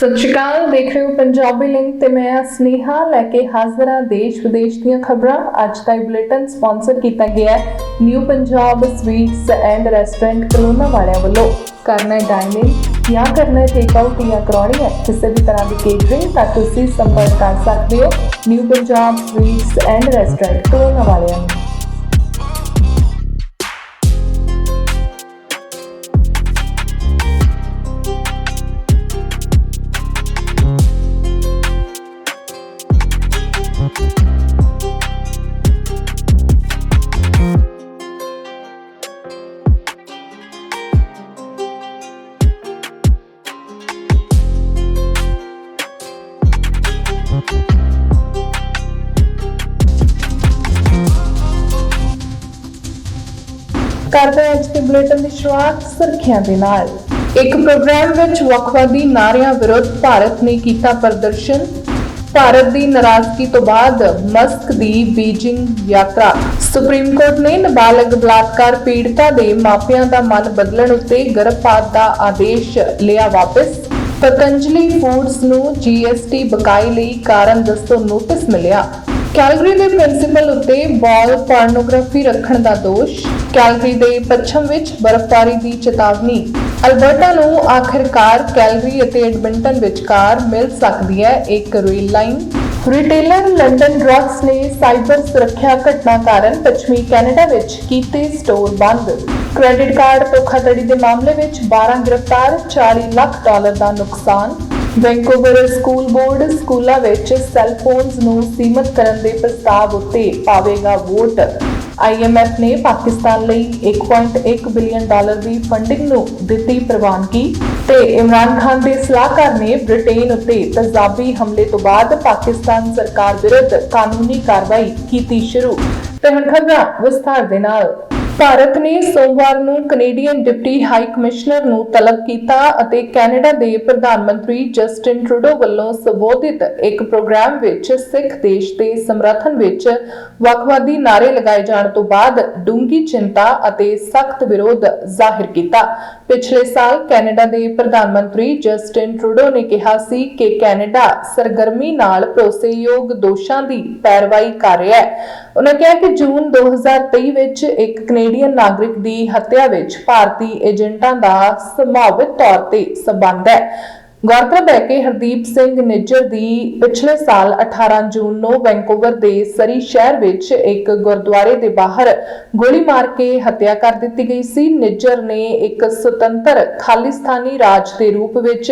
ਸਤਿ ਸ਼੍ਰੀ ਅਕਾਲ, ਦੇਖ ਰਹੇ ਹੋ ਪੰਜਾਬੀ ਲਿੰਕ ਤੇ ਮੈਂ ਹਾਂ ਸਨੇਹਾ, ਲੈ ਕੇ ਹਾਜ਼ਰ ਹਾਂ ਦੇਸ਼ ਵਿਦੇਸ਼ ਦੀਆਂ ਖਬਰਾਂ। ਅੱਜ ਦਾ ਇਹ ਬੁਲੇਟਿਨ ਸਪਾਂਸਰ ਕੀਤਾ ਗਿਆ ਹੈ new Punjab sweets and restaurant Kalona ਵਾਲਿਆਂ ਵੱਲੋਂ। ਕਰਨਾ ਹੈ ਡਾਈਨਿੰਗ ਜਾਂ ਕਰਨਾ ਟੇਕ ਆਊਟ ਜਾਂ ਕਰਾਉਣੀ ਹੈ, ਕਿਸੇ ਵੀ ਤਰ੍ਹਾਂ ਦੀ ਕੇਟਰਿੰਗ ਤਾਂ ਤੁਸੀਂ ਸੰਪਰਕ ਕਰ ਸਕਦੇ ਹੋ new Punjab sweets and restaurant Kalona ਵਾਲਿਆਂ ਨੂੰ। ਬੁਲੇਟਿਨ ਦੀ ਸ਼ੁਰੂਆਤ ਸੁਰਖੀਆਂ ਦੇ ਨਾਲ। ਇੱਕ ਪ੍ਰੋਗਰਾਮ ਵਿੱਚ ਵੱਖਵਾਦੀ ਨਾਰਿਆਂ ਵਿਰੁੱਧ ਭਾਰਤ ਨੇ ਕੀਤਾ ਪ੍ਰਦਰਸ਼ਨ। ਭਾਰਤ ਦੀ ਨਾਰਾਜ਼ਗੀ ਤੋਂ ਬਾਅਦ ਮਸਕ ਦੀ ਬੀਜਿੰਗ ਯਾਤਰਾ। ਸੁਪਰੀਮ ਕੋਰਟ ਨੇ ਨਾਬਾਲਗ ਬਲਾਤਕਾਰ ਪੀੜਤਾ ਦੇ ਮਾਪਿਆਂ ਦਾ ਮਨ ਬਦਲਣ ਉੱਤੇ ਗਰਭਪਾਤ ਦਾ ਆਦੇਸ਼ ਲਿਆ ਵਾਪਸ। ਪਤੰਜਲੀ ਫੂਡਸ ਨੂੰ ਜੀਐਸਟੀ ਬਕਾਈ ਲਈ ਕਾਰਨ ਦੱਸੋ ਨੋਟਿਸ ਮਿਲਿਆ। ਕੈਲਗਰੀ ਦੇ ਪ੍ਰਿੰਸੀਪਲ ਉੱਤੇ ਬਾਲ ਪੋਰਨੋਗ੍ਰਾਫੀ ਰੱਖਣ ਦਾ ਦੋਸ਼, ਕੈਲਗਰੀ ਦੇ ਪੱਛਮ ਵਿੱਚ ਬਰਫ਼ਬਾਰੀ ਦੀ ਚੇਤਾਵਨੀ। ਅਲਬਰਟਾ ਨੂੰ ਆਖਿਰਕਾਰ ਕੈਲਗਰੀ ਅਤੇ ਐਡਮਿੰਟਨ ਵਿਚਕਾਰ ਮਿਲ ਸਕਦੀ ਹੈ ਇੱਕ rail line. Retailer London Drugs ਨੇ ਸਾਈਬਰ ਸੁਰੱਖਿਆ ਘਟਨਾ ਕਾਰਨ ਪੱਛਮੀ ਕੈਨੇਡਾ ਵਿੱਚ ਕੀਤੇ ਸਟੋਰ ਬੰਦ। ਕ੍ਰੈਡਿਟ ਕਾਰਡ ਧੋਖਾਧੜੀ ਦੇ ਮਾਮਲੇ ਵਿੱਚ 12 ਗ੍ਰਿਫਤਾਰ 40 ਲੱਖ ਡਾਲਰ ਦਾ ਨੁਕਸਾਨ। ਵੈਂਕੂਵਰ ਸਕੂਲ ਬੋਰਡ ਸਕੂਲਾਂ ਵਿੱਚ ਸੈੱਲ ਫੋਨਸ ਨੂੰ ਸੀਮਤ ਕਰਨ ਦੇ ਪ੍ਰਸਤਾਵ ਉੱਤੇ ਪਾਵੇਗਾ ਵੋਟ। IMF ਨੇ ਪਾਕਿਸਤਾਨ ਲਈ 1.1 ਬਿਲੀਅਨ ਡਾਲਰ ਦੀ ਫੰਡਿੰਗ ਨੂੰ ਦਿੱਤੀ ਪ੍ਰਵਾਨਗੀ ਤੇ ਇਮਰਾਨ ਖਾਨ ਦੇ ਸਲਾਹਕਾਰ ਨੇ ਬ੍ਰਿਟੇਨ ਉੱਤੇ ਤਜ਼ਾਬੀ ਹਮਲੇ ਤੋਂ ਬਾਅਦ ਪਾਕਿਸਤਾਨ ਸਰਕਾਰ ਵਿਰੁੱਧ ਕਾਨੂੰਨੀ ਕਾਰਵਾਈ ਕੀਤੀ ਸ਼ੁਰੂ। ਤੇ ਹੁਣ ਖਬਰਾਂ ਵਿਸਥਾਰ ਦੇ ਨਾਲ। ਭਾਰਤ ਨੇ ਸੋਮਵਾਰ ਨੂੰ ਕੈਨੇਡੀਅਨ ਡਿਪਟੀ ਹਾਈ ਕਮਿਸ਼ਨਰ ਨੂੰ ਤਲਬ ਕੀਤਾ ਅਤੇ ਕੈਨੇਡਾ ਦੇ ਪ੍ਰਧਾਨ ਮੰਤਰੀ ਜਸਟਿਨ ਟਰੂਡੋ ਵੱਲੋਂ ਸੰਬੋਧਿਤ ਇੱਕ ਪ੍ਰੋਗਰਾਮ ਵਿੱਚ ਸਿੱਖ ਦੇਸ਼ ਦੇ ਸਮਰਥਨ ਵਿੱਚ ਵੱਖਵਾਦੀ ਨਾਅਰੇ ਲਗਾਏ ਜਾਣ ਤੋਂ ਬਾਅਦ ਡੂੰਗੀ ਚਿੰਤਾ ਅਤੇ ਸਖਤ ਵਿਰੋਧ ਜ਼ਾਹਿਰ ਕੀਤਾ। ਪਿਛਲੇ ਸਾਲ ਕੈਨੇਡਾ ਦੇ ਪ੍ਰਧਾਨ ਮੰਤਰੀ ਜਸਟਿਨ ਟਰੂਡੋ ਨੇ ਕਿਹਾ ਸੀ ਕਿ ਕੈਨੇਡਾ ਸਰਗਰਮੀ ਨਾਲ ਭਰੋਸੇਯੋਗ ਦੋਸ਼ਾਂ ਦੀ ਪੈਰਵਾਈ ਕਰ ਰਿਹਾ ਹੈ। ਉਹਨਾਂ ਕਿਹਾ ਕਿ ਜੂਨ 2023 ਵਿੱਚ ਇੱਕ ਕੈਨੇਡੀਅਨ ਨਾਗਰਿਕ ਦੀ ਹੱਤਿਆ ਵਿੱਚ ਭਾਰਤੀ ਏਜੰਟਾਂ ਦਾ ਸੰਭਾਵਿਤ ਤੌਰ ਤੇ ਸਬੰਧ ਹੈ। ਗੌਰਤਲਬ ਹੈ ਕਿ ਹਰਦੀਪ ਸਿੰਘ ਨਿੱਜਰ ਦੀ ਪਿਛਲੇ ਸਾਲ 18 ਜੂਨ ਨੂੰ ਵੈਂਕੂਵਰ ਦੇ ਸਰੀ ਸ਼ਹਿਰ ਵਿੱਚ ਇੱਕ ਗੁਰਦੁਆਰੇ ਦੇ ਬਾਹਰ ਗੋਲੀ ਮਾਰ ਕੇ ਹੱਤਿਆ ਕਰ ਦਿੱਤੀ ਗਈ ਸੀ। ਨਿੱਜਰ ਨੇ ਇੱਕ ਸੁਤੰਤਰ ਖਾਲਿਸਤਾਨੀ ਰਾਜ ਦੇ ਰੂਪ ਵਿੱਚ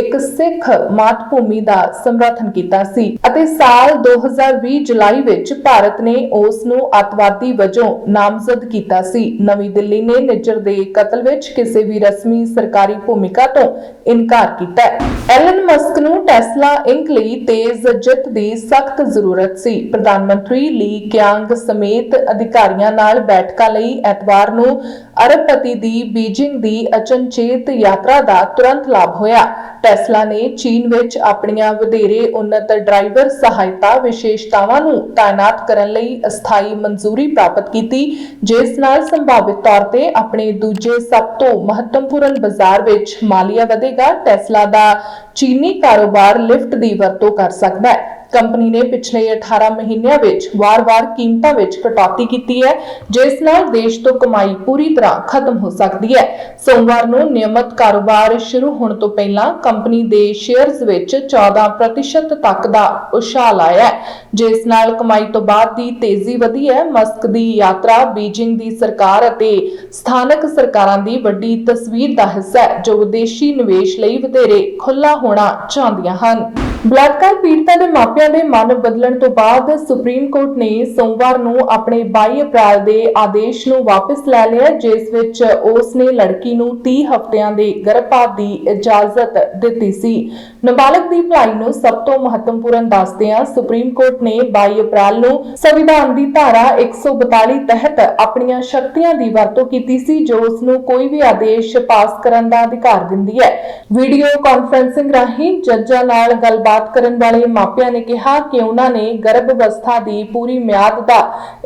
ਇੱਕ ਸਿੱਖ ਮਾਤ ਭੂਮੀ ਦਾ ਸਮਰਥਨ ਕੀਤਾ ਸੀ ਅਤੇ ਸਾਲ 2020 ਜੁਲਾਈ ਵਿੱਚ ਭਾਰਤ ਨੇ ਉਸ ਨੂੰ ਅੱਤਵਾਦੀ ਵਜੋਂ ਨਾਮਜ਼ਦ ਕੀਤਾ ਸੀ। ਨਵੀਂ ਦਿੱਲੀ ਨੇ ਨਿੱਜਰ ਦੇ ਕਤਲ ਵਿੱਚ ਕਿਸੇ ਵੀ ਰਸਮੀ ਸਰਕਾਰੀ ਭੂਮਿਕਾ ਤੋਂ ਇਨਕਾਰ ਕੀਤਾ। ਹੈ। ਐਲਨ ਮਸਕ ਨੂੰ ਟੈਸਲਾ ਇੰਕ ਲਈ ਤੇਜ਼ ਜਿੱਤ ਦੀ ਸਖਤ ਜ਼ਰੂਰਤ ਸੀ। ਪ੍ਰਧਾਨ ਮੰਤਰੀ ਲੀ ਕਿਆਂਗ ਸਮੇਤ ਅਧਿਕਾਰੀਆਂ ਨਾਲ ਬੈਠਕਾਂ ਲਈ ਐਤਵਾਰ ਨੂੰ ਅਰਬਪਤੀ ਦੀ ਬੀਜਿੰਗ ਦੀ ਅਚਨਚੇਤ ਯਾਤਰਾ ਦਾ ਤੁਰੰਤ ਲਾਭ ਹੋਇਆ। ਟੈਸਲਾ ਨੇ ਚੀਨ ਵਿੱਚ ਆਪਣੀਆਂ ਵਧੇਰੇ ਉન્નਤ ਡਰਾਈਵਰ ਸਹਾਇਤਾ ਵਿਸ਼ੇਸ਼ਤਾਵਾਂ ਨੂੰ ਤਾਇਨਾਤ ਕਰਨ ਲਈ ਅਸਥਾਈ ਮਨਜ਼ੂਰੀ ਪ੍ਰਾਪਤ ਕੀਤੀ, ਜਿਸ ਨਾਲ ਸੰਭਾਵਿਤ ਤੌਰ ਤੇ ਆਪਣੇ ਦੂਜੇ ਸਭ ਤੋਂ ਮਹੱਤਵਪੂਰਨ ਬਾਜ਼ਾਰ ਵਿੱਚ ਮਾਲੀਆ ਵਧੇਗਾ। ਟੈਸਲਾ ਦਾ ਚੀਨੀ ਕਾਰੋਬਾਰ ਲਿਫਟ ਦੀ ਵਰਤੋਂ ਕਰ ਸਕਦਾ ਹੈ। ਕੰਪਨੀ ਨੇ ਪਿਛਲੇ 18 ਮਹੀਨਿਆਂ ਵਿੱਚ ਵਾਰ-ਵਾਰ ਕੀਮਤਾਂ ਵਿੱਚ ਕਟੌਤੀ ਕੀਤੀ ਹੈ, ਜਿਸ ਨਾਲ ਦੇਸ਼ ਤੋਂ ਕਮਾਈ ਪੂਰੀ ਤਰ੍ਹਾਂ ਖਤਮ ਹੋ ਸਕਦੀ ਹੈ। ਸੋਮਵਾਰ ਨੂੰ ਨਿਯਮਤ ਕਾਰੋਬਾਰ ਸ਼ੁਰੂ ਹੋਣ ਤੋਂ ਪਹਿਲਾਂ ਕੰਪਨੀ ਦੇ ਸ਼ੇਅਰਸ ਵਿੱਚ 14% ਤੱਕ ਦਾ ਉਛਾਲ ਆਇਆ ਹੈ, ਜਿਸ ਨਾਲ ਕਮਾਈ ਤੋਂ ਬਾਅਦ ਦੀ ਤੇਜ਼ੀ ਵਧੀ ਹੈ। ਮਸਕ ਦੀ ਯਾਤਰਾ ਬੀਜਿੰਗ ਦੀ ਸਰਕਾਰ ਅਤੇ ਸਥਾਨਕ ਸਰਕਾਰਾਂ ਦੀ ਵੱਡੀ ਤਸਵੀਰ ਦਾ ਹਿੱਸਾ ਹੈ, ਜੋ ਵਿਦੇਸ਼ੀ ਨਿਵੇਸ਼ ਲਈ ਵਧੇਰੇ ਖੁੱਲਾ ਹੋਣਾ ਚਾਹੁੰਦੀਆਂ ਹਨ। ਬਲਾਤਕਾਰ ਪੀੜਤਾਂ ਦੇ ਮਾਪਿਆਂ ਦੇ ਮਨ ਬਦਲਣ ਤੋਂ ਬਾਅਦ ਸੁਪਰੀਮ ਕੋਰਟ ਨੇ ਸੋਮਵਾਰ ਨੂੰ ਆਪਣੇ 22 ਅਪ੍ਰੈਲ ਦੇ ਆਦੇਸ਼ ਨੂੰ ਵਾਪਸ ਲੈ ਲਿਆ, ਜਿਸ ਵਿੱਚ ਉਸ ਨੇ ਲੜਕੀ ਨੂੰ 30 ਹਫ਼ਤਿਆਂ ਦੇ ਗਰਭਪਾਤ ਦੀ ਇਜਾਜ਼ਤ ਦਿੱਤੀ ਸੀ। ਨਾਬਾਲਗ ਦੀ ਭਲਾਈ ਨੂੰ ਸਭ ਤੋਂ ਮਹੱਤਵਪੂਰਨ ਦੱਸਦਿਆਂ ਸੁਪਰੀਮ ਕੋਰਟ ਨੇ 22 ਅਪ੍ਰੈਲ ਨੂੰ ਸੰਵਿਧਾਨ ਦੀ ਧਾਰਾ 142 ਤਹਿਤ ਆਪਣੀਆਂ ਸ਼ਕਤੀਆਂ ਦੀ ਵਰਤੋਂ ਕੀਤੀ ਸੀ, ਜੋ ਉਸ ਨੂੰ ਕੋਈ ਵੀ ਆਦੇਸ਼ ਪਾਸ ਕਰਨ ਦਾ ਅਧਿਕਾਰ ਦਿੰਦੀ ਹੈ। ਵੀਡੀਓ ਕਾਨਫਰੰਸਿੰਗ ਰਾਹੀਂ ਜੱਜਾਂ ਨਾਲ ਗੱਲਬਾਤ ਗੱਲਬਾਤ ਕਰਨ ਵਾਲੇ ਮਾਪਿਆਂ ਨੇ ਕਿਹਾ ਕਿ ਉਹਨਾਂ ਨੇ ਗਰਭ ਅਵਸਥਾ ਦੀ ਪੂਰੀ ਮਿਆਦ ਦਾ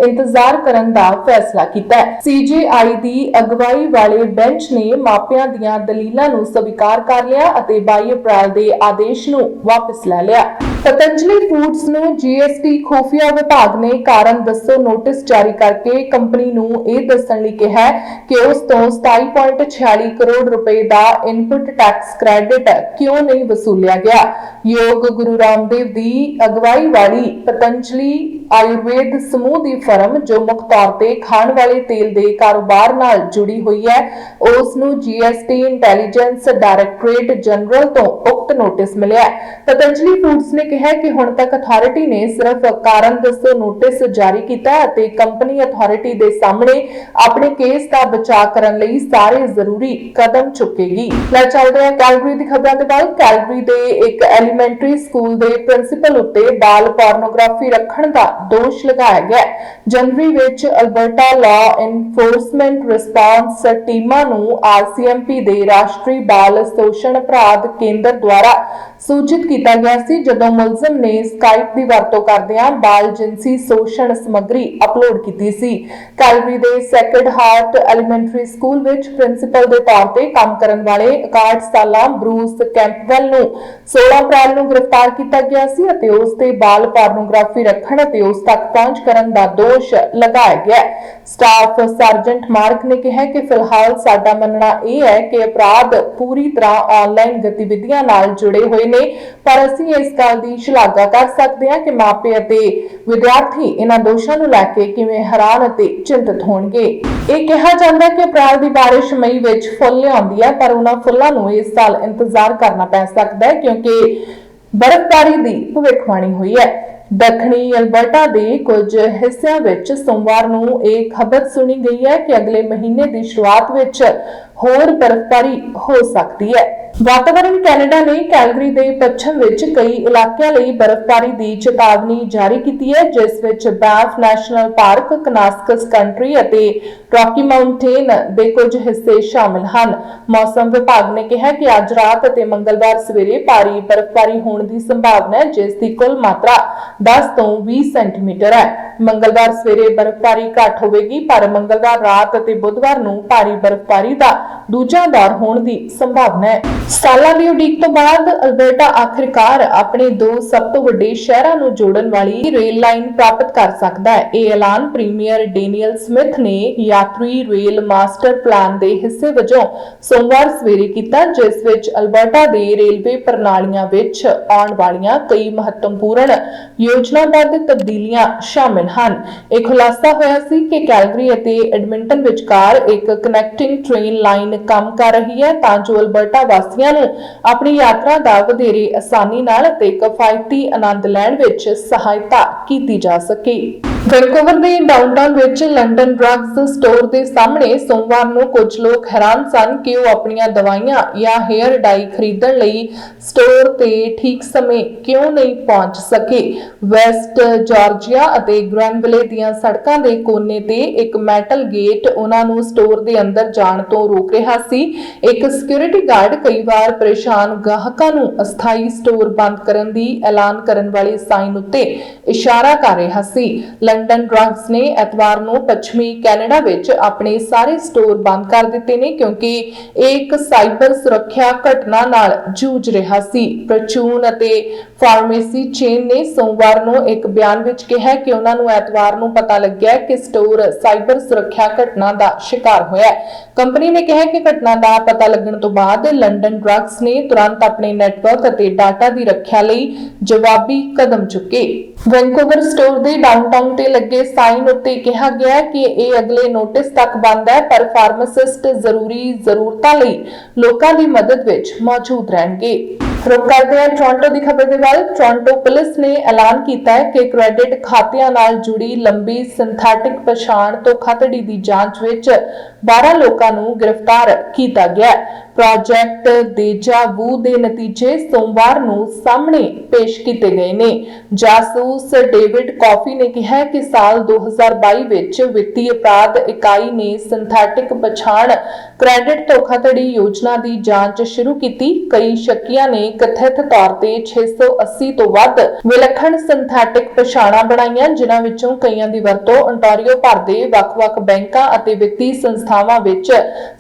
ਇੰਤਜ਼ਾਰ ਕਰਨ ਦਾ ਫੈਸਲਾ ਕੀਤਾ ਹੈ। ਸੀਜੀਆਈ ਦੀ ਅਗਵਾਈ ਵਾਲੇ ਬੈਂਚ ਨੇ ਮਾਪਿਆਂ ਦੀਆਂ ਦਲੀਲਾਂ ਨੂੰ ਸਵੀਕਾਰ ਕਰ ਲਿਆ ਅਤੇ 22 ਅਪ੍ਰੈਲ ਦੇ ਆਦੇਸ਼ ਨੂੰ ਵਾਪਸ ਲੈ ਲਿਆ। ਪਤੰਜਲੀ ਫੂਡਸ ਨੂੰ ਜੀਐਸਟੀ ਖੁਫੀਆ ਵਿਭਾਗ ਨੇ ਕਾਰਨ ਦੱਸੋ ਨੋਟਿਸ ਜਾਰੀ ਕਰਕੇ ਕੰਪਨੀ ਨੂੰ ਇਹ ਦੱਸਣ ਲਈ ਕਿਹਾ ਹੈ ਕਿ ਉਸ ਤੋਂ 27.46 ਕਰੋੜ ਰੁਪਏ ਦਾ ਇਨਪੁਟ ਟੈਕਸ ਕ੍ਰੈਡਿਟ ਕਿਉਂ ਨਹੀਂ ਵਸੂਲਿਆ ਗਿਆ? ਯੋਗ ਗੁਰੂ ਰਾਮਦੇਵ ਦੀ ਅਗਵਾਈ ਵਾਲੀ ਪਤੰਜਲੀ ਆਯੁਰਵੇਦ ਸਮੂਹ ਦੀ ਫਰਮ, ਜੋ ਮੁੱਖ ਤੌਰ ਤੇ ਖਾਣ ਵਾਲੇ ਤੇਲ ਦੇ ਕਾਰੋਬਾਰ ਨਾਲ ਜੁੜੀ ਹੋਈ ਹੈ, ਉਸ ਨੂੰ ਜੀਐਸਟੀ ਇੰਟੈਲੀਜੈਂਸ ਡਾਇਰੈਕਟੋਰੇਟ ਜਨਰਲ ਤੋਂ ਉਕਤ ਨੋਟਿਸ ਮਿਲਿਆ ਪਤੰਜਲੀ ਫੂਡਸ ਨੇ ਕਿਹਾ ਕਿ ਹੁਣ ਤੱਕ ਅਥਾਰਟੀ ਨੇ ਸਿਰਫ ਕਾਰਨ ਦੱਸੋ ਨੋਟਿਸ ਜਾਰੀ ਕੀਤਾ ਅਤੇ ਕੰਪਨੀ ਅਥਾਰਟੀ ਦੇ ਸਾਹਮਣੇ ਆਪਣੇ ਕੇਸ ਦਾ ਬਚਾਅ ਕਰਨ ਲਈ ਸਾਰੇ ਜ਼ਰੂਰੀ ਕਦਮ ਚੁੱਕੇਗੀ। ਲੈ ਚੱਲਦੇ ਹਾਂ ਕੈਲਗਰੀ ਦੀ ਖਬਰਾਂ ਦੇ ਵੱਲ। ਕੈਲਗਰੀ ਦੇ ਇੱਕ ਐਲੀਮੈਂਟਰੀ ਸਕੂਲ ਦੇ ਪ੍ਰਿੰਸੀਪਲ ਉੱਤੇ ਬਾਲ ਪੋਰਨੋਗ੍ਰਾਫੀ ਰੱਖਣ ਦਾ ਦੋਸ਼ ਲਗਾਇਆ ਗਿਆ ਜਨਵਰੀ ਵਿੱਚ ਅਲਬਰਟਾ ਲਾਅ ਐਨਫੋਰਸਮੈਂਟ ਰਿਸਪਾਂਸ ਟੀਮਾਂ ਨੂੰ ਆਰਸੀਐਮਪੀ ਦੇ ਰਾਸ਼ਟਰੀ ਬਾਲ ਸ਼ੋਸ਼ਣ ਅਪਰਾਧ ਕੇਂਦਰ ਦੁਆਰਾ ਸੂਚਿਤ ਕੀਤਾ ਗਿਆ ਸੀ, ਜਦੋਂ ਮੁਲਜ਼ਮ ਨੇ ਸਕਾਈਪ ਦੀ ਵਰਤੋਂ ਕਰਦਿਆਂ ਬਾਲ ਜਿੰਸੀ ਸ਼ੋਸ਼ਣ ਸਮੱਗਰੀ ਅਪਲੋਡ ਕੀਤੀ ਸੀ। ਕੈਲਗਰੀ ਦੇ ਸੈਕਰਡ ਹਾਰਟ ਐਲੀਮੈਂਟਰੀ ਸਕੂਲ ਵਿੱਚ ਪ੍ਰਿੰਸੀਪਲ ਦੇ ਤੌਰ ਤੇ ਕੰਮ ਕਰਨ ਵਾਲੇ 61 ਸਾਲਾ ਬਰੂਸ ਕੈਂਪਵੈਲ ਨੂੰ 16 ਅਪ੍ਰੈਲ ਨੂੰ ਗ੍ਰਿਫਤਾਰ ਕੀਤਾ ਗਿਆ ਸੀ ਅਤੇ ਉਸ ਤੇ ਬਾਲ ਪੋਰਨੋਗ੍ਰਾਫੀ ਰੱਖਣ ਅਤੇ ਉਸ ਤੱਕ ਪਹੁੰਚ ਕਰਨ ਦਾ ਦੋਸ਼ ਲਗਾਇਆ ਗਿਆ ਹੈ। ਸਟਾਫ ਸਰਜੈਂਟ ਮਾਰਕ ਨੇ ਕਿਹਾ ਕਿ ਫਿਲਹਾਲ ਸਾਡਾ ਮੰਨਣਾ ਇਹ ਹੈ ਕਿ ਅਪਰਾਧ ਪੂਰੀ ਤਰ੍ਹਾਂ ਆਨਲਾਈਨ ਗਤੀਵਿਧੀਆਂ ਨਾਲ ਜੁੜੇ ਹੋਏ ਨੇ, ਪਰ ਅਸੀਂ ਇਸ ਗੱਲ ਦੀ ਸ਼ਲਾਘਾ ਕਰ ਸਕਦੇ ਹਾਂ ਕਿ ਮਾਪੇ ਅਤੇ ਵਿਦਿਆਰਥੀ ਇਹਨਾਂ ਦੋਸ਼ਾਂ ਨੂੰ ਲੈ ਕੇ ਕਿਵੇਂ ਹੈਰਾਨ ਅਤੇ ਚਿੰਤਤ ਹੋਣਗੇ ਇਹ ਕਿਹਾ ਜਾਂਦਾ ਹੈ ਕਿ ਅਪ੍ਰੈਲ ਦੀ ਬਾਰਿਸ਼ ਮਈ ਵਿੱਚ ਫੁੱਲ ਲਿਆਉਂਦੀ ਹੈ, ਪਰ ਉਹਨਾਂ ਫੁੱਲਾਂ ਨੂੰ ਇਸ ਸਾਲ ਇੰਤਜ਼ਾਰ ਕਰਨਾ ਪੈ ਸਕਦਾ ਹੈ, ਕਿਉਂਕਿ ਬਰਫ਼ਬਾਰੀ ਦੀ ਭਵਿੱਖਬਾਣੀ ਹੋਈ ਹੈ। ਦੱਖਣੀ ਅਲਬਰਟਾ ਦੇ ਕੁਝ ਹਿੱਸਿਆਂ ਵਿੱਚ ਸੋਮਵਾਰ ਨੂੰ ਇਹ ਖਬਰ ਸੁਣੀ ਗਈ ਹੈ ਕਿ ਅਗਲੇ ਮਹੀਨੇ ਦੀ ਸ਼ੁਰੂਆਤ ਵਿੱਚ ਹੋਰ ਬਰਫ਼ਬਾਰੀ ਹੋ ਸਕਦੀ ਹੈ। ਵਾਤਾਵਰਣ ਕੈਨੇਡਾ ਨੇ ਕੈਲਗਰੀ ਦੇ ਪੱਛਮ ਵਿੱਚ ਕਈ ਇਲਾਕਿਆਂ ਲਈ ਬਰਫ਼ਬਾਰੀ ਦੀ ਚੇਤਾਵਨੀ ਜਾਰੀ ਕੀਤੀ ਹੈ, ਜਿਸ ਵਿੱਚ ਬੈਫ ਨੈਸ਼ਨਲ ਪਾਰਕ, ਕਨਾਸਕਸ ਕੰਟਰੀ ਅਤੇ ਰੌਕੀ ਮਾਊਂਟੇਨ ਦੇ ਕੁਝ ਹਿੱਸੇ ਸ਼ਾਮਲ ਹਨ। ਮੌਸਮ ਵਿਭਾਗ ਨੇ ਕਿਹਾ ਕਿ ਅੱਜ ਰਾਤ ਅਤੇ ਮੰਗਲਵਾਰ ਸਵੇਰੇ ਭਾਰੀ ਬਰਫ਼ਬਾਰੀ ਹੋਣ ਦੀ ਸੰਭਾਵਨਾ ਹੈ, ਜਿਸ ਦੀ ਕੁੱਲ ਮਾਤਰਾ 10 ਤੋਂ 20 ਸੈਂਟੀਮੀਟਰ ਹੈ। ਮੰਗਲਵਾਰ ਸਵੇਰੇ ਬਰਫ਼ਬਾਰੀ ਘੱਟ ਹੋਵੇਗੀ, ਪਰ ਮੰਗਲਵਾਰ ਰਾਤ ਅਤੇ ਬੁੱਧਵਾਰ ਨੂੰ ਭਾਰੀ ਬਰਫ਼ਬਾਰੀ ਦਾ ਦੂਜਾ ਦੌਰ ਹੋਣ ਦੀ ਸੰਭਾਵਨਾ ਹੈ। ਸਾਲਾਂ ਦੀ ਉਡੀਕ ਤੋਂ ਬਾਅਦ ਅਲਬਰਟਾ ਆਖਿਰਕਾਰ ਆਪਣੇ ਦੋ ਸਭ ਤੋਂ ਵੱਡੇ ਸ਼ਹਿਰਾਂ ਨੂੰ ਜੋੜਨ ਵਾਲੀ ਰੇਲ ਲਾਈਨ ਪ੍ਰਾਪਤ ਕਰ ਸਕਦਾ ਹੈ। ਇਹ ਐਲਾਨ ਪ੍ਰੀਮੀਅਰ ਡੇਨੀਅਲ ਸਮਿਥ ਨੇ ਯਾਤਰੀ ਰੇਲ ਮਾਸਟਰ ਪਲਾਨ ਦੇ ਹਿੱਸੇ ਵਜੋਂ ਸੋਮਵਾਰ ਸਵੇਰੇ ਕੀਤਾ, ਜਿਸ ਵਿੱਚ ਅਲਬਰਟਾ ਦੇ ਰੇਲਵੇ ਪ੍ਰਣਾਲੀਆਂ ਵਿੱਚ ਆਉਣ ਵਾਲੀਆਂ ਕਈ ਮਹੱਤਵਪੂਰਨ ਯੋਜਨਾਬੱਧ ਤਬਦੀਲੀਆਂ ਸ਼ਾਮਿਲ ਹਨ। ਇਹ ਖੁਲਾਸਾ ਹੋਇਆ ਸੀ ਕਿ ਕੈਲਗਰੀ ਅਤੇ ਐਡਮਿੰਟਨ ਵਿਚਕਾਰ ਇੱਕ ਕਨੈਕਟਿੰਗ ਟ੍ਰੇਨ ਲਾਈਨ ਕੰਮ ਕਰ ਰਹੀ ਹੈ, ਤਾਂ ਜੋ ਅਲਬਰਟਾ ਵਾਸੀ ਵਾਸੀਆਂ ਨੂੰ ਆਪਣੀ ਯਾਤਰਾ ਦਾ ਵਧੇਰੇ ਆਸਾਨੀ ਨਾਲ ਅਤੇ ਕਿਫਾਇਤੀ ਆਨੰਦ ਲੈਣ ਵਿੱਚ ਸਹਾਇਤਾ ਕੀਤੀ ਜਾ ਸਕੇ। ਵੈਂਕੂਵਰ ਦੇ ਡਾਊਨਟਾਊਨ ਵਿੱਚ ਲੰਡਨ ਡਰੱਗਸ ਸਟੋਰ ਦੇ ਸਾਹਮਣੇ ਸੋਮਵਾਰ ਨੂੰ ਕੁਝ ਲੋਕ ਹੈਰਾਨ ਸਨ ਕਿ ਉਹ ਆਪਣੀਆਂ ਦਵਾਈਆਂ ਜਾਂ 헤ਅਰ ਡਾਈ ਖਰੀਦਣ ਲਈ ਸਟੋਰ ਤੇ ਠੀਕ ਸਮੇਂ ਕਿਉਂ ਨਹੀਂ ਪਹੁੰਚ ਸਕੇ। ਵੈਸਟ ਜਾਰਜੀਆ ਅਤੇ ਗ੍ਰੈਨਵਿਲੇ ਦੀਆਂ ਸੜਕਾਂ ਦੇ ਕੋਨੇ ਤੇ ਇੱਕ ਮੈਟਲ ਗੇਟ ਉਹਨਾਂ ਨੂੰ ਸਟੋਰ ਦੇ ਅੰਦਰ ਜਾਣ ਤੋਂ ਰੋਕ ਰਿਹਾ ਸੀ। ਇੱਕ ਸਿਕਿਉਰਿਟੀ ਗਾਰਡ ਕਈ ਵਾਰ ਪਰੇਸ਼ਾਨ ਗਾਹਕਾਂ ਨੂੰ ਅਸਥਾਈ ਸਟੋਰ ਬੰਦ ਕਰਨ ਦੀ ਐਲਾਨ ਕਰਨ ਵਾਲੇ ਸਾਈਨ ਉੱਤੇ ਇਸ਼ਾਰਾ ਕਰ ਰਿਹਾ ਸੀ। ਲੰਡਨ ਡਰੱਗਸ ਨੇ ਐਤਵਾਰ ਨੂੰ ਪੱਛਮੀ ਕੈਨੇਡਾ ਵਿੱਚ ਆਪਣੇ ਸਾਰੇ ਸਟੋਰ ਬੰਦ ਕਰ ਦਿੱਤੇ ਨੇ ਕਿਉਂਕਿ ਇੱਕ ਸਾਈਬਰ ਸੁਰੱਖਿਆ ਘਟਨਾ ਨਾਲ ਜੂਝ ਰਿਹਾ ਸੀ। ਪ੍ਰਚੂਨ ਅਤੇ ਫਾਰਮੇਸੀ ਚੇਨ ਨੇ ਸੋਮਵਾਰ ਨੂੰ ਇੱਕ ਬਿਆਨ ਵਿੱਚ ਕਿਹਾ ਕਿ ਉਹਨਾਂ ਨੂੰ ਐਤਵਾਰ ਨੂੰ ਪਤਾ ਲੱਗਿਆ ਕਿ ਸਟੋਰ ਸਾਈਬਰ ਸੁਰੱਖਿਆ ਘਟਨਾ ਦਾ ਸ਼ਿਕਾਰ ਹੋਇਆ ਕੰਪਨੀ ਨੇ ਕਿਹਾ ਕਿ ਘਟਨਾ ਦਾ ਪਤਾ ਲੱਗਣ ਤੋਂ ਬਾਅਦ ਲੰਡਨ ਡਰੱਗਸ ਨੇ ਤੁਰੰਤ ਆਪਣੇ ਨੈਟਵਰਕ ਅਤੇ ਡਾਟਾ ਦੀ ਰੱਖਿਆ ਲਈ ਜਵਾਬੀ ਕਦਮ ਚੁੱਕੇ। ਵੈਂਕੂਵਰ ਸਟੋਰ ਦੇ ਡਾਊਨਟਾਊਨ ਤੇ ਲੱਗੇ ਸਾਈਨ ਉੱਤੇ ਕਿਹਾ ਗਿਆ ਕਿ ਇਹ ਅਗਲੇ ਨੋਟਿਸ ਤੱਕ ਬੰਦ ਹੈ, ਪਰ ਫਾਰਮਾਸਿਸਟ ਜ਼ਰੂਰੀ ਜ਼ਰੂਰਤਾਂ ਲਈ ਲੋਕਾਂ ਦੀ ਮਦਦ ਵਿੱਚ ਮੌਜੂਦ ਰਹਿਣਗੇ। ਰੁਕ ਕਰਦੇ ਹਾਂ ਟੋਰਾਂਟੋ ਦੀ ਖਬਰ ਦੇ ਵੱਲ। ਟੋਰਾਂਟੋ ਪੁਲਿਸ ਨੇ ਐਲਾਨ ਕੀਤਾ ਹੈ ਕਿ ਕ੍ਰੈਡਿਟ ਖਾਤਿਆਂ ਨਾਲ ਜੁੜੀ ਲੰਬੀ ਸਿੰਥੈਟਿਕ ਪਛਾਣ ਧੋਖਾਧੜੀ ਦੀ ਜਾਂਚ ਵਿੱਚ 12 ਲੋਕਾਂ ਨੂੰ ਗ੍ਰਿਫਤਾਰ ਕੀਤਾ ਗਿਆ ਹੈ। ਪ੍ਰੋਜੈਕਟ ਦੇਜਾ ਵੂ ਦੇ ਨਤੀਜੇ ਸੋਮਵਾਰ ਨੂੰ ਸਾਹਮਣੇ ਪੇਸ਼ ਕੀਤੇ ਗਏ ਨੇ। ਜਾਸੂਸ ਡੇਵਿਡ ਕਾਫੀ ਨੇ ਕਿਹਾ ਕਿ ਸਾਲ 2022 ਵਿੱਚ ਵਿੱਤੀ ਅਪਰਾਧ ਇਕਾਈ ਨੇ ਸਿੰਥੈਟਿਕ ਪਛਾਣ ਕ੍ਰੈਡਿਟ ਧੋਖਾਧੜੀ ਯੋਜਨਾ ਦੀ ਜਾਂਚ ਸ਼ੁਰੂ ਕੀਤੀ। ਕਈ ਸ਼ੱਕੀਆਂ ਨੇ ਕਥਿਤ ਤੌਰ ਤੇ 680 ਤੋਂ ਵੱਧ ਵਿਲੱਖਣ ਸਿੰਥੈਟਿਕ ਪਛਾਣਾਂ ਬਣਾਈਆਂ, ਜਿਨ੍ਹਾਂ ਵਿੱਚੋਂ ਕਈਆਂ ਦੀ ਵਰਤੋਂ ontario ਭਰ ਦੇ ਵੱਖ-ਵੱਖ ਬੈਂਕਾਂ ਅਤੇ ਵਿੱਤੀ ਸੰਸਥਾਵਾਂ ਵਿੱਚ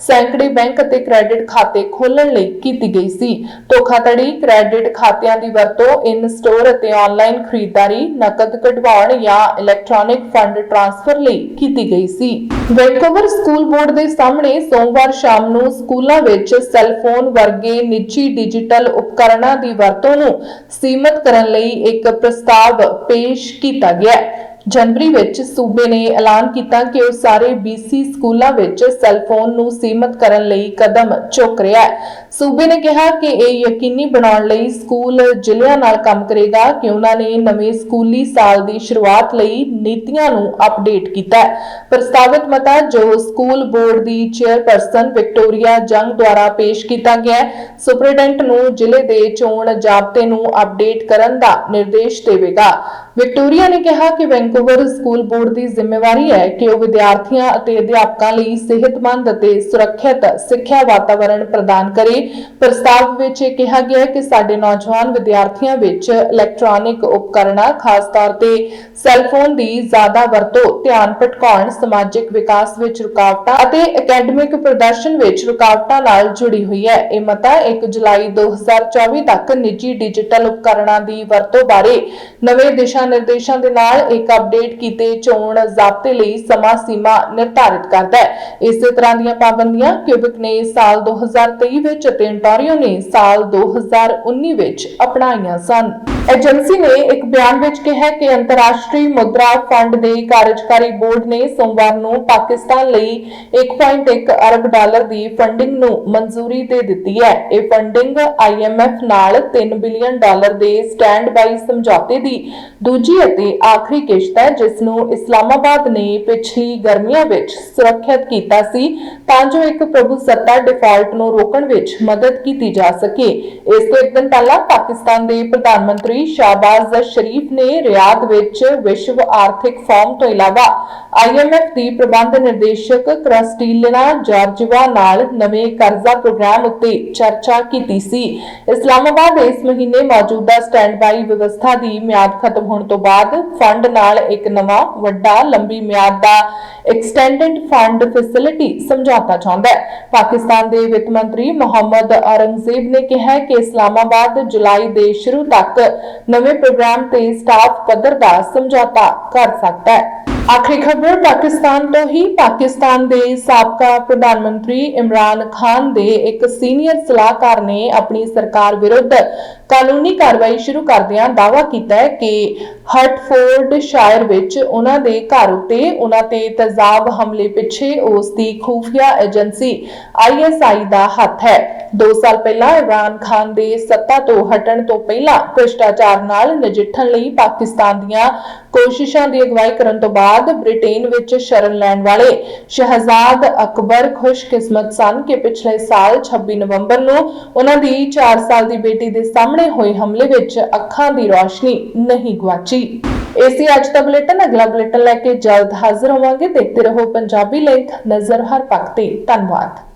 ਸੈਂਕੜੇ ਬੈਂਕ ਅਤੇ ਕ੍ਰੈਡਿਟ ਖਾਤੇ ਖੋਲ੍ਹਣ ਲਈ ਕੀਤੀ ਗਈ ਸੀ। ਧੋਖਾਧੜੀ, ਕ੍ਰੈਡਿਟ ਖਾਤਿਆਂ ਦੀ ਵਰਤੋਂ ਇਨ ਸਟੋਰ ਅਤੇ ਆਨਲਾਈਨ ਖਰੀਦਦਾਰੀ, ਨਕਦ ਕਢਵਾਉਣ ਜਾਂ ਇਲੈਕਟ੍ਰੋਨਿਕ ਫੰਡ ਟ੍ਰਾਂਸਫਰ ਲਈ ਕੀਤੀ ਗਈ ਸੀ। ਵੈਂਕੂਵਰ ਸਕੂਲ ਬੋਰਡ ਦੇ ਸਾਹਮਣੇ ਸੋਮਵਾਰ ਸ਼ਾਮ ਨੂੰ ਸਕੂਲਾਂ ਵਿੱਚ ਸੈੱਲ ਫੋਨ ਵਰਗੇ ਨਿੱਜੀ ਡਿਜੀਟਲ ਉਪਕਰਣਾਂ ਦੀ ਵਰਤੋਂ ਨੂੰ ਸੀਮਤ ਕਰਨ ਲਈ ਇੱਕ ਪ੍ਰਸਤਾਵ ਪੇਸ਼ ਕੀਤਾ ਗਿਆ ਹੈ। ਜਨਵਰੀ ਵਿੱਚ ਸੂਬੇ ਨੇ ਐਲਾਨ ਕੀਤਾ ਕਿ ਉਹ ਸਾਰੇ BC ਸਕੂਲਾਂ ਵਿੱਚ ਸੈੱਲ ਨੂੰ ਸੀਮਤ ਕਰਨ ਲਈ ਕਦਮ ਚੁੱਕ ਰਿਹਾ ਹੈ। ਸੂਬੇ ਨੇ ਕਿਹਾ ਕਿ ਇਹ ਯਕੀਨੀ ਬਣਾਉਣ ਲਈ ਸਕੂਲ ਜ਼ਿਲ੍ਹਿਆਂ ਨਾਲ ਕੰਮ ਕਰੇਗਾ ਕਿ ਉਹਨਾਂ ਨੇ ਨਵੇਂ ਸਕੂਲੀ ਸਾਲ ਦੀ ਸ਼ੁਰੂਆਤ ਲਈ ਨੀਤੀਆਂ ਨੂੰ ਅਪਡੇਟ ਕੀਤਾ ਹੈ। ਪ੍ਰਸਤਾਵਿਤ ਮਤਾ ਜੋ ਸਕੂਲ ਬੋਰਡ ਦੀ ਚੇਅਰਪਰਸਨ ਵਿਕਟੋਰੀਆ ਜੰਗ ਦੁਆਰਾ ਪੇਸ਼ ਕੀਤਾ ਗਿਆ ਹੈ, ਸੁਪਰਡੈਂਟ ਨੂੰ ਜ਼ਿਲ੍ਹੇ ਦੇ ਚੋਣ ਜ਼ਾਬਤੇ ਨੂੰ ਅਪਡੇਟ ਕਰਨ ਦਾ ਨਿਰਦੇਸ਼ ਦੇਵੇਗਾ। ਵਿਕਟੋਰੀਆ ਨੇ ਕਿਹਾ ਕਿ ਵੈਂਕੂਵਰ ਸਕੂਲ ਬੋਰਡ ਦੀ ਜ਼ਿੰਮੇਵਾਰੀ ਹੈ ਕਿ ਉਹ ਵਿਦਿਆਰਥੀਆਂ ਅਤੇ ਅਧਿਆਪਕਾਂ ਲਈ ਸਿਹਤਮੰਦ ਅਤੇ ਸੁਰੱਖਿਅਤ ਸਿੱਖਿਆ ਵਾਤਾਵਰਣ ਪ੍ਰਦਾਨ ਕਰੇ। ਪ੍ਰਸਤਾਵ ਵਿੱਚ ਇਹ ਕਿਹਾ ਗਿਆ ਹੈ ਕਿ ਸਾਡੇ ਨੌਜਵਾਨ ਵਿਦਿਆਰਥੀਆਂ ਵਿੱਚ ਇਲੈਕਟ੍ਰੋਨਿਕ ਉਪਕਰਨਾਂ ਖਾਸ ਤੌਰ ਤੇ ਸੈੱਲ ਦੀ ਜ਼ਿਆਦਾ ਵਰਤੋਂ, ਧਿਆਨ ਭਟਕਾਉਣ, ਸਮਾਜਿਕ ਵਿਕਾਸ ਵਿੱਚ ਰੁਕਾਵਟਾਂ ਅਤੇ ਅਕੈਡਮਿਕ ਪ੍ਰਦਰਸ਼ਨ ਵਿੱਚ ਰੁਕਾਵਟਾਂ ਨਾਲ ਜੁੜੀ ਹੋਈ ਹੈ। ਇਹ ਮਤਾ 1 ਜੁਲਾਈ 2024 ਤੱਕ ਨਿੱਜੀ ਡਿਜੀਟਲ ਉਪਕਰਣਾਂ ਦੀ ਵਰਤੋਂ ਬਾਰੇ ਨਵੇਂ ਦਿਸ਼ਾ ਨਿਰਦੇਸ਼ਾਂ ਦੇ ਨਾਲ ਇੱਕ ਅਪਡੇਟ ਕੀਤੇ ਚੋਣ ਜ਼ਾਬਤੇ ਲਈ ਸਮਾਂ ਸੀਮਾ ਨਿਰਧਾਰਿਤ ਕਰਦਾ ਹੈ। ਇਸੇ ਤਰ੍ਹਾਂ ਦੀਆਂ ਪਾਬੰਦੀਆਂ ਕਿਊਬਿਕ ਨੇ ਸਾਲ 2023 ਵਿੱਚ ਅਤੇ ontario ਨੇ ਸਾਲ 2019 ਵਿੱਚ ਅਪਣਾਈਆਂ ਸਨ। ਏਜੰਸੀ ਨੇ ਇੱਕ ਬਿਆਨ ਵਿੱਚ ਕਿਹਾ ਕਿ ਅੰਤਰਰਾਸ਼ਟਰੀ ਮੁਦਰਾ ਫੰਡ ਦੇ ਕਾਰਜਕਾਰੀ ਬੋਰਡ ਨੇ ਸੋਮਵਾਰ ਨੂੰ ਪਾਕਿਸਤਾਨ ਲਈ 1.1 ਅਰਬ ਡਾਲਰ ਦੀ ਫੰਡਿੰਗ ਨੂੰ ਮਨਜ਼ੂਰੀ ਦੇ ਦਿੱਤੀ ਹੈ। ਇਹ ਫੰਡਿੰਗ IMF ਨਾਲ 3 ਬਿਲੀਅਨ ਡਾਲਰ ਦੇ ਸਟੈਂਡ ਬਾਈ ਸਮਝੌਤੇ ਦੀ ਦੂਜੀ ਅਤੇ ਆਖਰੀ ਕਿਸ਼ਤ ਹੈ, ਜਿਸ ਨੂੰ ਇਸਲਾਮਾਬਾਦ ਨੇ ਪਿਛਲੀ ਗਰਮੀਆਂ ਵਿੱਚ ਸੁਰੱਖਿਅਤ ਕੀਤਾ ਸੀ ਤਾਂ ਜੋ ਇੱਕ ਪ੍ਰਭੂ ਸੱਤਾ ਡਿਫਾਲਟ ਨੂੰ ਰੋਕਣ ਵਿੱਚ ਮਦਦ ਕੀਤੀ ਜਾ ਸਕੇ। ਇਸ ਤੋਂ ਇੱਕ ਦਿਨ ਪਹਿਲਾਂ ਪਾਕਿਸਤਾਨ ਦੇ ਪ੍ਰਧਾਨ ਮੰਤਰੀ ਸ਼ਾਹਬਾਜ਼ ਸ਼ਰੀਫ ਨੇ ਰਿਆਦ ਵਿੱਚ ਵਿਸ਼ਵ ਆਰਥਿਕ ਫੋਰਮ ਤੋਂ ਇਲਾਵਾ IMF ਦੀ ਪ੍ਰਬੰਧ ਨਿਰਦੇਸ਼ਕ ਕ੍ਰਿਸਟੀਨਾ ਜਾਰਜੀਵਾ ਨਾਲ ਨਵੇਂ ਕਰਜ਼ਾ ਪ੍ਰੋਗਰਾਮ ਉੱਤੇ ਚਰਚਾ ਕੀਤੀ ਸੀ। ਇਸਲਾਮਾਬਾਦ ਇਸ ਮਹੀਨੇ ਮੌਜੂਦਾ ਸਟੈਂਡ ਵਿਵਸਥਾ ਦੀ ਮਿਆਦ ਖਤਮ ਹੋਣ ਤੋਂ ਬਾਅਦ ਫੰਡ ਨਾਲ ਇੱਕ ਨਵਾਂ, ਵੱਡਾ, ਲੰਬੀ ਮਿਆਦ ਦਾ ਐਕਸਟੈਂਡਡ ਫੰਡ ਫੈਸਿਲਿਟੀ ਸਮਝੌਤਾ ਚਾਹੁੰਦਾ ਹੈ। ਪਾਕਿਸਤਾਨ ਦੇ ਵਿੱਤ ਮੰਤਰੀ ਮੁਹੰਮਦ ਔਰੰਗਜ਼ੇਬ ਨੇ ਕਿਹਾ ਕਿ ਇਸਲਾਮਾਬਾਦ ਜੁਲਾਈ ਦੇ ਸ਼ੁਰੂ ਤੱਕ ਨਵੇਂ ਪ੍ਰੋਗਰਾਮ ਤੇ ਸਟਾਫ ਪੱਧਰ ਦਾ ਸਮਝੌਤਾ ਕਰ ਸਕਦਾ ਹੈ। ਆਖਰੀ ਖਬਰ ਪਾਕਿਸਤਾਨ ਤੋਂ ਹੀ। ਪਾਕਿਸਤਾਨ ਦੇ ਸਾਬਕਾ ਪ੍ਰਧਾਨ ਮੰਤਰੀ ਇਮਰਾਨ ਖਾਨ ਦੇ ਇੱਕ ਸੀਨੀਅਰ ਸਲਾਹਕਾਰ ਨੇ ਆਪਣੀ ਸਰਕਾਰ ਵਿਰੁੱਧ ਕਾਨੂੰਨੀ ਕਾਰਵਾਈ ਸ਼ੁਰੂ ਕਰਦਿਆਂ ਦਾਅਵਾ ਕੀਤਾ ਹੈ ਕਿ ਹਰਟਫੋਰਡ ਸ਼ਾਇਰ ਵਿੱਚ ਉਹਨਾਂ ਦੇ ਘਰ ਉੱਤੇ ਉਹਨਾਂ ਤੇ ਤੇਜ਼ਾਬ ਹਮਲੇ ਪਿੱਛੇ ਉਸ ਦੀ ਖੂਫੀਆ ਏਜੰਸੀ ISI ਦਾ ਹੱਥ ਹੈ। 2 ਸਾਲ ਪਹਿਲਾਂ ਇਮਰਾਨ ਖਾਨ ਦੇ ਸੱਤਾ ਤੋਂ ਹਟਣ ਤੋਂ ਪਹਿਲਾਂ ਭ੍ਰਿਸ਼ਟਾਚਾਰ ਨਾਲ ਨਜਿੱਠਣ ਲਈ ਪਾਕਿਸਤਾਨ ਦੀਆਂ ਕੋਸ਼ਿਸ਼ਾਂ ਦੀ ਅਗਵਾਈ ਕਰਨ ਤੋਂ ਬਾਅਦ ਬ੍ਰਿਟੇਨ ਵਿੱਚ ਸ਼ਰਨ ਲੈਣ ਵਾਲੇ ਸ਼ਹਿਜ਼ਾਦ ਅਕਬਰ ਖੁਸ਼ਕਿਸਮਤ ਸਨ ਕਿ ਪਿਛਲੇ ਸਾਲ 26 ਨਵੰਬਰ ਨੂੰ ਉਹਨਾਂ ਦੀ 4 ਸਾਲ ਦੀ ਬੇਟੀ ਦੇ ਸਾਹਮਣੇ ਹੋਏ ਹਮਲੇ ਵਿੱਚ ਅੱਖਾਂ ਦੀ ਰੋਸ਼ਨੀ ਨਹੀਂ ਗੁਆਚੀ। ਇਸੇ ਅੱਜ ਦਾ ਬੁਲੇਟਿਨ। ਅਗਲਾ ਬੁਲੇਟਿਨ ਲੈ ਕੇ ਜਲਦ ਹਾਜ਼ਰ ਹੋਵਾਂਗੇ। ਦੇਖਦੇ ਰਹੋ ਪੰਜਾਬੀ ਲਿੰਕ ਨਜ਼ਰ ਹਰ ਪੱਖ ਤੇ। ਧੰਨਵਾਦ।